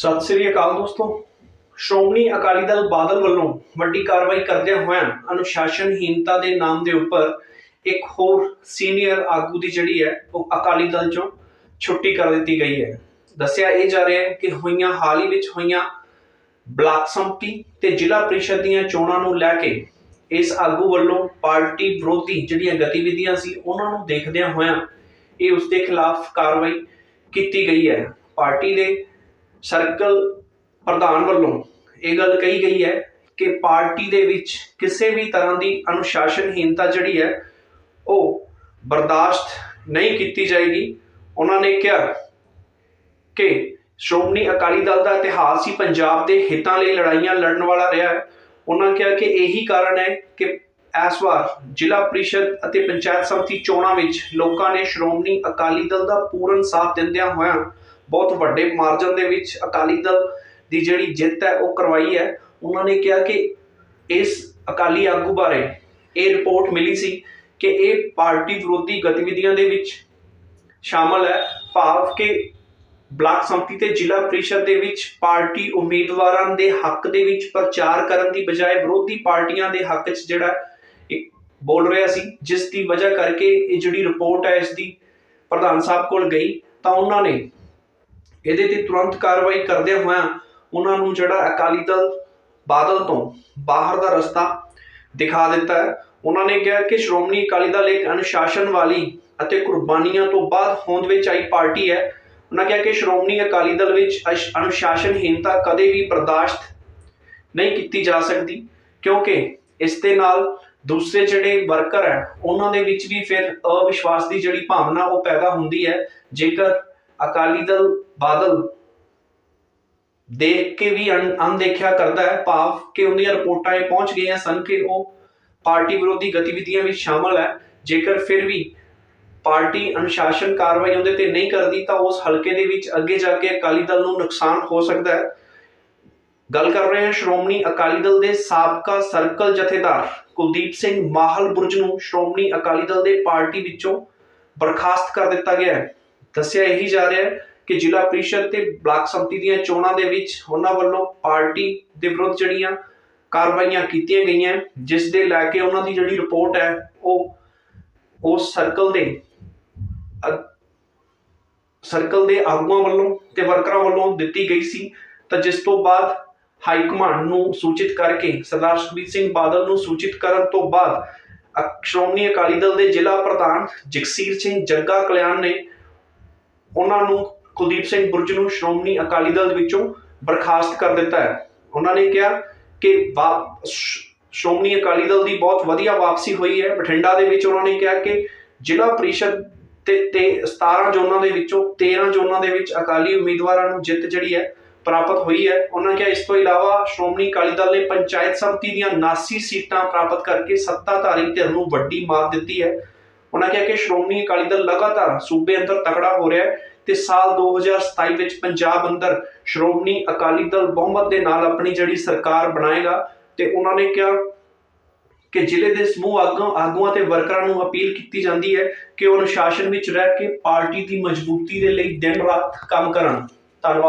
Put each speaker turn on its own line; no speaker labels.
ਸਤਿ ਸ੍ਰੀ ਅਕਾਲ ਦੋਸਤੋ। ਸ਼੍ਰੋਮਣੀ ਅਕਾਲੀ ਦਲ ਬਾਦਲ ਵੱਲੋਂ ਵੱਡੀ ਕਾਰਵਾਈ ਕਰਦਿਆਂ ਹੋਇਆਂ ਅਨੁਸ਼ਾਸਨਹੀਨਤਾ ਦੇ ਨਾਮ ਦੇ ਉੱਪਰ ਇੱਕ ਹੋਰ ਸੀਨੀਅਰ ਆਗੂ ਦੀ ਜਿਹੜੀ ਹੈ, ਉਹ ਅਕਾਲੀ ਦਲ ਚੋਂ ਛੁੱਟੀ ਕਰ ਦਿੱਤੀ ਗਈ ਹੈ। ਦੱਸਿਆ ਇਹ ਜਾ ਰਿਹਾ ਹੈ ਕਿ ਹੋਈਆਂ, ਹਾਲ ਹੀ ਵਿੱਚ ਹੋਈਆਂ ਬਲਾਕ ਸੰਮਤੀ ਤੇ ਜ਼ਿਲ੍ਹਾ ਪ੍ਰੀਸ਼ਦ ਦੀਆਂ ਚੋਣਾਂ ਨੂੰ ਲੈ ਕੇ ਇਸ ਆਗੂ ਵੱਲੋਂ ਪਾਰਟੀ ਵਿਰੋਧੀ ਜਿਹੜੀਆਂ ਗਤੀਵਿਧੀਆਂ ਸੀ, ਉਹਨਾਂ ਨੂੰ ਦੇਖਦਿਆਂ ਹੋਇਆਂ ਇਹ ਉਸ ਦੇ ਖਿਲਾਫ ਕਾਰਵਾਈ ਕੀਤੀ ਗਈ ਹੈ। ਪਾਰਟੀ ਦੇ ਸਰਕਲ ਪ੍ਰਧਾਨ ਵੱਲੋਂ ਇਹ ਗੱਲ ਕਹੀ ਗਈ ਹੈ ਕਿ ਪਾਰਟੀ ਦੇ ਵਿੱਚ ਕਿਸੇ ਵੀ ਤਰ੍ਹਾਂ ਦੀ ਅਨੁਸ਼ਾਸਨਹੀਨਤਾ ਜਿਹੜੀ ਹੈ, ਉਹ ਬਰਦਾਸ਼ਤ ਨਹੀਂ ਕੀਤੀ ਜਾਏਗੀ। ਉਹਨਾਂ ਨੇ ਕਿਹਾ ਕਿ ਸ਼੍ਰੋਮਣੀ ਅਕਾਲੀ ਦਲ ਦਾ ਇਤਿਹਾਸ ਹੀ ਪੰਜਾਬ ਦੇ ਹਿੱਤਾਂ ਲਈ ਲੜਾਈਆਂ ਲੜਨ ਵਾਲਾ ਰਿਹਾ ਹੈ। ਉਹਨਾਂ ਕਿਹਾ ਕਿ ਇਹੀ ਕਾਰਨ ਹੈ ਕਿ ਇਸ ਵਾਰ ਜ਼ਿਲ੍ਹਾ ਪ੍ਰੀਸ਼ਦ ਅਤੇ ਪੰਚਾਇਤ ਸਮਿਤੀ ਚੋਣਾਂ ਵਿੱਚ ਲੋਕਾਂ ਨੇ ਸ਼੍ਰੋਮਣੀ ਅਕਾਲੀ ਦਲ ਦਾ ਪੂਰਨ ਸਾਥ ਦਿੰਦਿਆਂ ਹੋਇਆਂ ਬਹੁਤ ਵੱਡੇ ਮਾਰਜਨ ਦੇ ਵਿੱਚ ਅਕਾਲੀ ਦਲ ਦੀ ਜਿਹੜੀ ਜਿੱਤ ਹੈ, ਉਹ ਕਰਵਾਈ ਹੈ। ਉਹਨਾਂ ਨੇ ਕਿਹਾ ਕਿ ਇਸ ਅਕਾਲੀ ਆਗੂ ਬਾਰੇ ਇਹ ਰਿਪੋਰਟ ਮਿਲੀ ਸੀ ਕਿ ਇਹ ਪਾਰਟੀ ਵਿਰੋਧੀ ਗਤੀਵਿਧੀਆਂ ਦੇ ਵਿੱਚ ਸ਼ਾਮਲ ਹੈ। ਭਾਵ ਕਿ ਬਲਾਕ ਸੰਮਤੀ ਤੇ ਜ਼ਿਲ੍ਹਾ ਪ੍ਰੀਸ਼ਦ ਦੇ ਵਿੱਚ ਪਾਰਟੀ ਉਮੀਦਵਾਰਾਂ ਦੇ ਹੱਕ ਦੇ ਵਿੱਚ ਪ੍ਰਚਾਰ ਕਰਨ ਦੀ ਬਜਾਏ ਵਿਰੋਧੀ ਪਾਰਟੀਆਂ ਦੇ ਹੱਕ 'ਚ ਜਿਹੜਾ ਇੱਕ ਬੋਲ ਰਿਹਾ ਸੀ, ਜਿਸ ਦੀ ਵਜ੍ਹਾ ਕਰਕੇ ਇਹ ਜਿਹੜੀ ਰਿਪੋਰਟ ਹੈ, ਇਸ ਦੀ ਪ੍ਰਧਾਨ ਸਾਹਿਬ ਕੋਲ ਗਈ, ਤਾਂ ਉਹਨਾਂ ਨੇ ਇਹਦੇ ਤੇ ਤੁਰੰਤ ਕਾਰਵਾਈ ਕਰਦਿਆਂ ਹੋਇਆਂ ਉਹਨਾਂ ਨੂੰ ਜਿਹੜਾ ਅਕਾਲੀ ਦਲ ਬਾਦਲ ਤੋਂ ਬਾਹਰ ਦਾ ਰਸਤਾ ਦਿਖਾ ਦਿੱਤਾ ਹੈ। ਉਹਨਾਂ ਨੇ ਕਿਹਾ ਕਿ ਸ਼੍ਰੋਮਣੀ ਅਕਾਲੀ ਦਲ ਇੱਕ ਅਨੁਸ਼ਾਸਨ ਵਾਲੀ ਅਤੇ ਕੁਰਬਾਨੀਆਂ ਤੋਂ ਬਾਅਦ ਹੋਂਦ ਵਿੱਚ ਆਈ ਪਾਰਟੀ ਹੈ। ਉਹਨਾਂ ਕਿਹਾ ਕਿ ਸ਼੍ਰੋਮਣੀ ਅਕਾਲੀ ਦਲ ਵਿੱਚ ਅਸ਼- ਅਨੁਸ਼ਾਸਨਹੀਨਤਾ ਕਦੇ ਵੀ ਬਰਦਾਸ਼ਤ ਨਹੀਂ ਕੀਤੀ ਜਾ ਸਕਦੀ, ਕਿਉਂਕਿ ਇਸ ਦੇ ਨਾਲ ਦੂਸਰੇ ਜਿਹੜੇ ਵਰਕਰ ਹੈ, ਉਹਨਾਂ ਦੇ ਵਿੱਚ ਵੀ ਫਿਰ ਅਵਿਸ਼ਵਾਸ ਦੀ ਜਿਹੜੀ ਭਾਵਨਾ ਉਹ ਪੈਦਾ ਹੁੰਦੀ ਹੈ। ਜੇਕਰ ਅਕਾਲੀ ਦਲ ਬਾਦਲ ਦੇਖ ਕੇ ਵੀ ਅਣ- ਅਣਦੇਖਿਆ ਕਰਦਾ ਹੈ, ਭਾਵ ਕਿ ਉਹਦੀਆਂ ਰਿਪੋਰਟਾਂ ਇਹ ਪਹੁੰਚ ਗਈਆਂ ਸਨ ਕਿ ਉਹ ਪਾਰਟੀ ਵਿਰੋਧੀ ਗਤੀਵਿਧੀਆਂ ਵਿੱਚ ਸ਼ਾਮਲ ਹੈ। ਜੇਕਰ ਫਿਰ ਵੀ ਪਾਰਟੀ ਅਨੁਸ਼ਾਸਨ ਕਾਰਵਾਈ ਉਹਦੇ ਤੇ ਨਹੀਂ ਕਰਦੀ, ਤਾਂ ਉਸ ਹਲਕੇ ਦੇ ਵਿੱਚ ਅੱਗੇ ਜਾ ਕੇ ਅਕਾਲੀ ਦਲ ਨੂੰ ਨੁਕਸਾਨ ਹੋ ਸਕਦਾ ਹੈ। ਗੱਲ ਕਰ ਰਹੇ ਹਾਂ ਸ਼੍ਰੋਮਣੀ ਅਕਾਲੀ ਦਲ ਦੇ ਸਾਬਕਾ ਸਰਕਲ ਜਥੇਦਾਰ ਕੁਲਦੀਪ ਸਿੰਘ ਮਾਹਲ ਬੁਰਜ ਨੂੰ ਸ਼੍ਰੋਮਣੀ ਅਕਾਲੀ ਦਲ ਦੇ ਪਾਰਟੀ ਵਿੱਚੋਂ ਬਰਖਾਸਤ ਕਰ ਦਿੱਤਾ ਗਿਆ ਹੈ। ਦੱਸਿਆ ਇਹੀ ਜਾ ਰਿਹਾ ਹੈ ਕਿ ਜ਼ਿਲ੍ਹਾ ਪ੍ਰੀਸ਼ਦ ਤੇ ਬਲਾਕ ਸੰਮਤੀ ਦੀਆਂ ਚੋਣਾਂ ਦੇ ਵਿੱਚ ਉਹਨਾਂ ਵੱਲੋਂ ਪਾਰਟੀ ਦੇ ਵਿਰੁੱਧ ਜਿਹੜੀਆਂ ਕਾਰਵਾਈਆਂ ਕੀਤੀਆਂ ਗਈਆਂ, ਜਿਸ ਦੇ ਲੈ ਕੇ ਉਹਨਾਂ ਦੀ ਜਿਹੜੀ ਰਿਪੋਰਟ ਹੈ, ਉਹ ਉਸ ਸਰਕਲ ਦੇ ਸਰਕਲ ਦੇ ਆਗੂਆਂ ਵੱਲੋਂ ਤੇ ਵਰਕਰਾਂ ਵੱਲੋਂ ਦਿੱਤੀ ਗਈ ਸੀ। ਤਾਂ ਜਿਸ ਤੋਂ ਬਾਅਦ ਹਾਈ ਕਮਾਂਡ ਨੂੰ ਸੂਚਿਤ ਕਰਕੇ, ਸਰਦਾਰ ਸੁਖਬੀਰ ਸਿੰਘ ਬਾਦਲ ਨੂੰ ਸੂਚਿਤ ਕਰਨ ਤੋਂ ਬਾਅਦ ਸ਼੍ਰੋਮਣੀ ਅਕਾਲੀ ਦਲ ਦੇ ਜ਼ਿਲ੍ਹਾ ਪ੍ਰਧਾਨ ਜਗਸੀਰ ਸਿੰਘ ਜੱਗਾ ਕਲਿਆਣ ਨੇ ਉਹਨਾਂ ਨੂੰ ਕੁਲਦੀਪ ਸਿੰਘ ਬੁਰਜ ਨੂੰ ਸ਼੍ਰੋਮਣੀ ਅਕਾਲੀ ਦਲ ਵਿੱਚੋਂ ਬਰਖਾਸਤ ਕਰ ਦਿੱਤਾ ਹੈ। ਉਹਨਾਂ ਨੇ ਕਿਹਾ ਕਿ ਸ਼੍ਰੋਮਣੀ ਅਕਾਲੀ ਦਲ ਦੀ ਬਹੁਤ ਵਧੀਆ ਵਾਪਸੀ ਹੋਈ ਹੈ। ਬਠਿੰਡਾ ਦੇ ਵਿੱਚ ਉਹਨਾਂ ਨੇ ਕਿਹਾ ਕਿ ਜ਼ਿਲ੍ਹਾ ਪ੍ਰੀਸ਼ਦ ਤੇ ਤੇ 17 ਜ਼ੋਨਾਂ ਦੇ ਵਿੱਚੋਂ 13 ਜ਼ੋਨਾਂ ਦੇ ਵਿੱਚ ਅਕਾਲੀ ਉਮੀਦਵਾਰਾਂ ਨੂੰ ਜਿੱਤ ਜਿਹੜੀ ਹੈ ਪ੍ਰਾਪਤ ਹੋਈ ਹੈ। ਉਹਨਾਂ ਕਿਹਾ ਇਸ ਤੋਂ ਇਲਾਵਾ ਸ਼੍ਰੋਮਣੀ ਅਕਾਲੀ ਦਲ ਨੇ ਪੰਚਾਇਤ ਸਮਿਤੀ ਦੀਆਂ 79 ਸੀਟਾਂ ਪ੍ਰਾਪਤ ਕਰਕੇ ਸੱਤਾਧਾਰੀ ਧਿਰ ਨੂੰ ਵੱਡੀ ਮਾਤ ਦਿੱਤੀ ਹੈ। ਉਹਨਾਂ ਕਿਹਾ ਕਿ ਸ਼੍ਰੋਮਣੀ ਅਕਾਲੀ ਦਲ ਲਗਾਤਾਰ ਸੂਬੇ ਅੰਦਰ ਤਕੜਾ ਹੋ ਰਿਹਾ ਹੈ ਤੇ ਸਾਲ 2027 ਵਿੱਚ ਪੰਜਾਬ ਅੰਦਰ ਸ਼੍ਰੋਮਣੀ ਅਕਾਲੀ ਦਲ ਬਹੁਮਤ ਦੇ ਨਾਲ ਆਪਣੀ ਜਿਹੜੀ ਸਰਕਾਰ ਬਣਾਏਗਾ ਤੇ ਉਹਨਾਂ ਨੇ ਕਿਹਾ ਕਿ ਜ਼ਿਲ੍ਹੇ ਦੇ ਸਮੂਹ ਆਗੂ ਆਗੂਆਂ ਤੇ ਵਰਕਰਾਂ ਨੂੰ ਅਪੀਲ ਕੀਤੀ ਜਾਂਦੀ ਹੈ ਕਿ ਉਹ ਅਨੁਸ਼ਾਸਨ ਵਿੱਚ ਰਹਿ ਕੇ ਪਾਰਟੀ ਦੀ ਮਜ਼ਬੂਤੀ ਦੇ ਲਈ ਦਿਨ ਰਾਤ ਕੰਮ ਕਰਨ। ਧੰਨਵਾਦ।